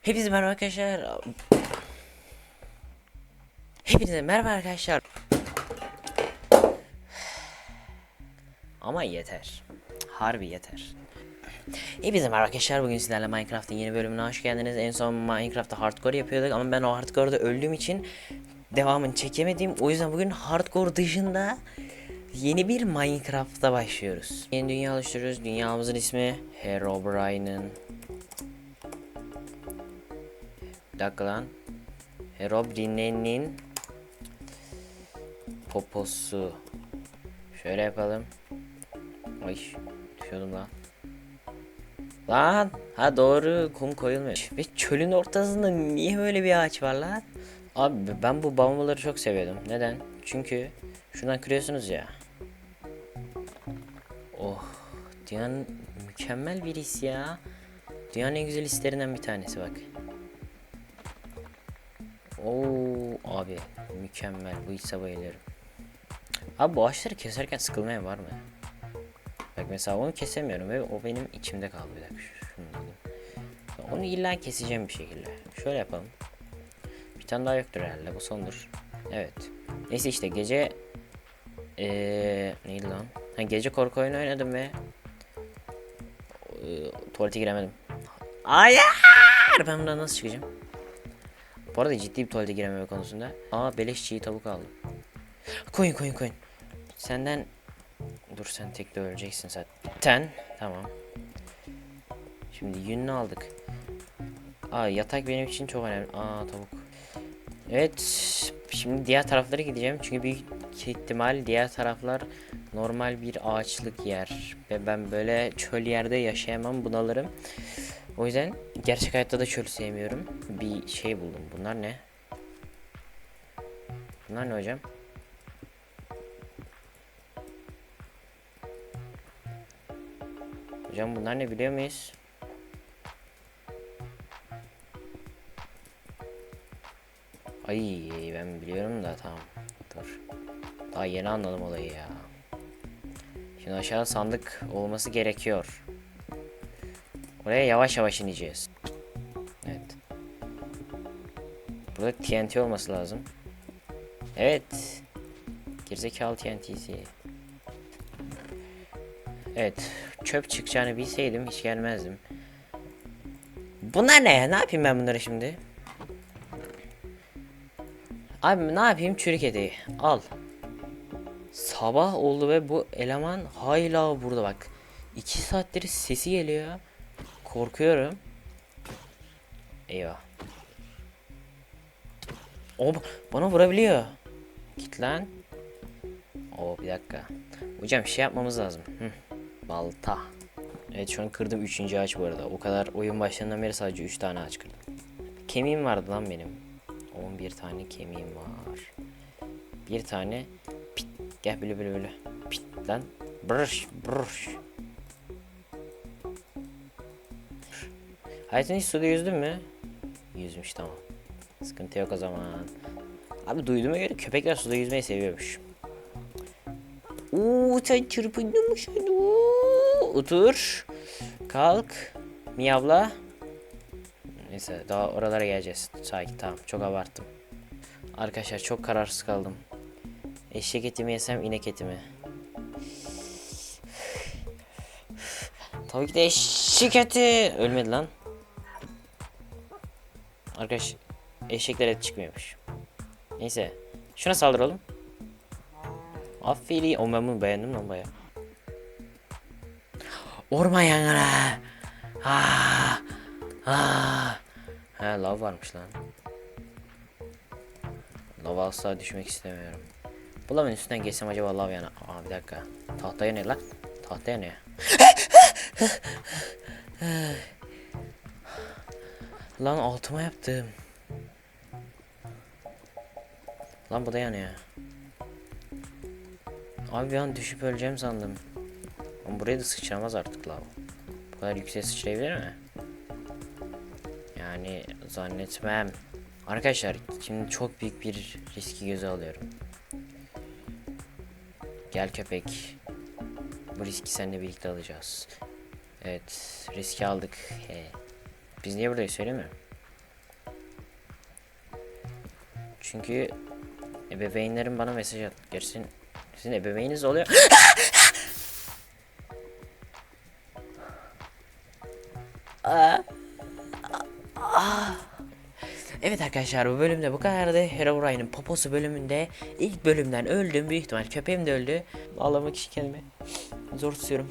Hepinize merhaba arkadaşlar. Hepinize merhaba arkadaşlar. Ama yeter. Harbi yeter. Hepinize merhaba arkadaşlar. Bugün sizlerle Minecraft'ın yeni bölümüne hoş geldiniz. En son Minecraft'ta hardcore yapıyorduk ama ben o hardcore'da öldüğüm için devamını çekemedim. O yüzden bugün hardcore dışında yeni bir Minecraft'ta başlıyoruz. Yeni dünya oluşturuyoruz. Dünyamızın ismi Herobrine'ın bir dakika lan. Herobrine'nin poposu. Şöyle yapalım. Ay düşüyordum lan. Lan ha doğru kum koyulmuyor. Ve çölün ortasında niye böyle bir ağaç var lan? Abi ben bu bambuları çok seviyordum. Neden? Çünkü şuradan kırıyorsunuz ya. Oh dünyanın mükemmel bir his ya. Dünyanın en güzel hislerinden bir tanesi bak. Oo abi mükemmel bu hisse bayılıyorum. Abi bu ağaçları keserken sıkılmaya var mı? Bak mesela onu kesemiyorum ve o benim içimde kaldı bir dakika. Onu illa keseceğim bir şekilde. Şöyle yapalım. Bir tane daha yoktur herhalde bu sondur. Evet. Neyse işte gece ee, neydi lan? Ha, gece korku oyunu oynadım ve ee, tuvalete giremedim. Hayır! Ben buradan nasıl çıkacağım? Bu arada ciddi bir tuvalete girememe konusunda. Aa beleş çiğ tavuk aldım. Koyun koyun koyun. Senden... Dur sen tek de öleceksin zaten. Tamam. Şimdi yününü aldık. Aa yatak benim için çok önemli. Aa tavuk. Evet. Şimdi diğer taraflara gideceğim. Çünkü büyük ihtimal diğer taraflar normal bir ağaçlık yer. Ve ben böyle çöl yerde yaşayamam bunalırım. O yüzden gerçek hayatta da çölü sevmiyorum. Bir şey buldum. Bunlar ne? Bunlar ne hocam? Hocam bunlar ne biliyor muyuz? Ay ben biliyorum da tamam. Dur. Daha yeni anladım olayı ya. Şimdi aşağıda sandık olması gerekiyor. Oraya yavaş yavaş ineceğiz. Evet. Burada TNT olması lazım. Evet. Gerizekalı TNT'si. Evet. Çöp çıkacağını bilseydim hiç gelmezdim. Bunlar ne ya? Ne yapayım ben bunları şimdi? Abi ne yapayım? Çürük eteği. Al. Sabah oldu ve bu eleman hala burada bak. 2 saattir sesi geliyor. Korkuyorum. Eyvah. O bana vurabiliyor. Git lan. Oo bir dakika. Hocam şey yapmamız lazım. Hı. Balta. Evet şu an kırdım 3. ağaç bu arada. O kadar oyun başlarından beri sadece 3 tane ağaç kırdım. Kemiğim vardı lan benim. 11 tane kemiğim var. Bir tane. Gel böyle böyle böyle. Pit lan. Brış brış. Hayatın hiç suda yüzdün mü? Yüzmüş tamam. Sıkıntı yok o zaman. Abi duyduğuma göre köpekler suda yüzmeyi seviyormuş. Uuu sen çırpındın mı? Oo, Otur. Kalk. Miyavla. Neyse daha oralara geleceğiz. Sakin tamam çok abarttım. Arkadaşlar çok kararsız kaldım. Eşek eti mi yesem inek eti mi? Tabii ki de eşek eti. Ölmedi lan. Arkadaş eşekler et çıkmıyormuş. Neyse. Şuna saldıralım. Aferin. O ben bunu beğendim lan baya. Orman yangını. Ah. Ah. He lav varmış lan. Lava asla düşmek istemiyorum. Bu lavın üstünden geçsem acaba lav yana. Aa bir dakika. Tahta yanıyor lan. Tahta yanıyor. lan altıma yaptım. Lan bu da yanıyor. Abi bir an düşüp öleceğim sandım. Ama buraya da sıçramaz artık lav. Bu kadar yüksek sıçrayabilir mi? Yani zannetmem. Arkadaşlar şimdi çok büyük bir riski göze alıyorum. Gel köpek. Bu riski seninle birlikte alacağız. Evet. Riski aldık. He. Biz niye buradayız öyle mi? Çünkü ebeveynlerim bana mesaj at. Gerçi sizin ebeveyniniz oluyor. Aa. Ah. Ah. Evet arkadaşlar bu bölümde bu kadardı. Herobrine'in poposu bölümünde ilk bölümden öldüm büyük ihtimal köpeğim de öldü. Ağlamak için kendimi zor tutuyorum.